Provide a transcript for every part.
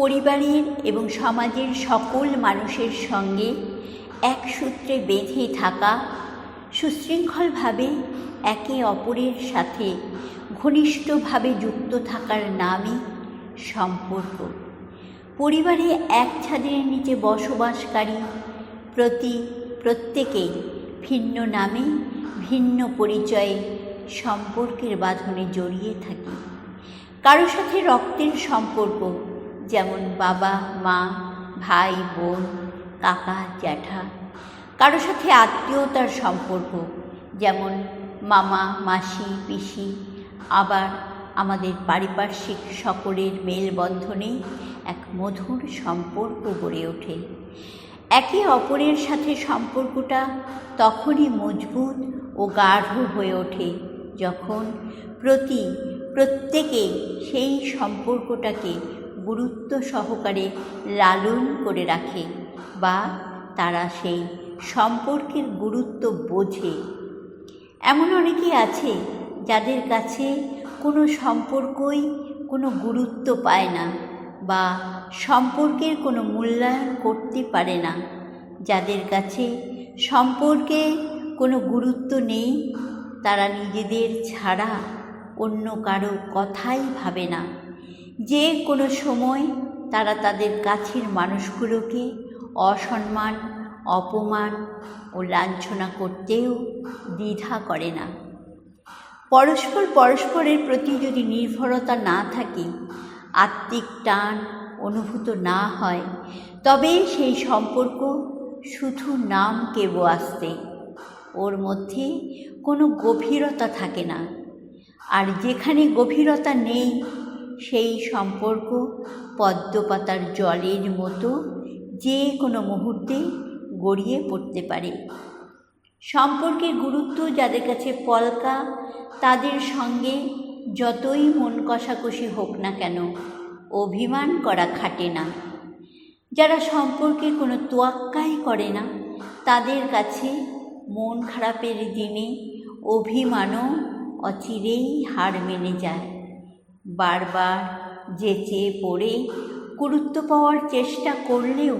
পরিবারের এবং সমাজের সকল মানুষের সঙ্গে এক সূত্রে বেঁধে থাকা, সুশৃঙ্খলভাবে একে অপরের সাথে ঘনিষ্ঠভাবে যুক্ত থাকার নামই সম্পর্ক। পরিবারে এক ছাদের নিচে বসবাসকারী প্রতি প্রত্যেকেই ভিন্ন নামে ভিন্ন পরিচয়ে সম্পর্কের বাঁধনে জড়িয়ে থাকি। কারও সাথে রক্তের সম্পর্ক যেমন বাবা, মা, ভাই, বোন, কাকা, জ্যাঠা। কারও সাথে আত্মীয়তার সম্পর্ক, যেমন মামা, মাসি, পিসি, আবার আমাদের পারিপার্শ্বিক সকলের মেলবন্ধনে এক মধুর সম্পর্ক গড়ে ওঠে। একে অপরের সাথে সম্পর্কটা তখনই মজবুত ও গাঢ় হয়ে ওঠে যখন প্রতি, প্রত্যেকে সেই সম্পর্কটাকে গুরুত্ব সহকারে লালন করে রাখে বা তারা সেই সম্পর্কের গুরুত্ব বোঝে। এমন অনেকেই আছে যাদের কাছে কোনো সম্পর্কই কোনো গুরুত্ব পায় না বা সম্পর্কের কোনো মূল্যায়ন করতে পারে না। যাদের কাছে সম্পর্কে কোনো গুরুত্ব নেই, তারা নিজেদের ছাড়া অন্য কারও কথাই ভাবে না। যে কোনো সময় তারা তাদের কাছের মানুষগুলোকে অসম্মান, অপমান ও লাঞ্ছনা করতেও দ্বিধা করে না। পরস্পর পরস্পরের প্রতি যদি নির্ভরতা না থাকে, আত্মিক টান অনুভূত না হয়, তবে সেই সম্পর্ক শুধু নাম কেব আসতে, ওর মধ্যে কোনো গভীরতা থাকে না। আর যেখানে গভীরতা নেই সেই সম্পর্ক পদ্মপাতার জলের মতো যে কোনো মুহূর্তে গড়িয়ে পড়তে পারে। সম্পর্কের গুরুত্ব যাদের কাছে পলকা, তাদের সঙ্গে যতই মন কষাকষি হোক না কেন, অভিমান করা খাটে না। যারা সম্পর্কে কোনো তোয়াক্কাই করে না, তাদের কাছে মন খারাপের দিনে অভিমানও অচিরেই হার মেনে যায়। বারবার যেচে পড়ে গুরুত্ব পাওয়ার চেষ্টা করলেও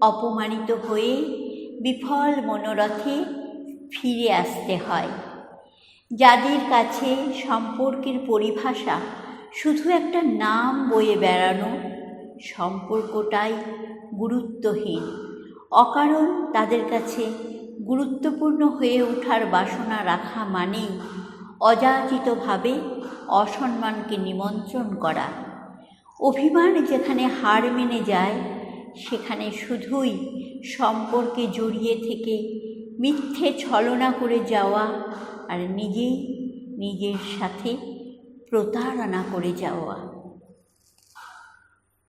অপমানিত হয়ে বিফল মনোরথে ফিরে আসতে হয়। যাদের কাছে সম্পর্কের পরিভাষা শুধু একটা নাম বয়ে বেড়ানো সম্পর্কটাই গুরুত্বহীন। অকারণ তাদের কাছে গুরুত্বপূর্ণ হয়ে ওঠার বাসনা রাখা মানেই অযাচিতভাবে অসম্মানকে নিমন্ত্রণ করা। অভিমান যেখানে হার মেনে যায়, সেখানে শুধুই সম্পর্কে জড়িয়ে থেকে মিথ্যে ছলনা করে যাওয়া আর নিজেই নিজের সাথে প্রতারণা করে যাওয়া।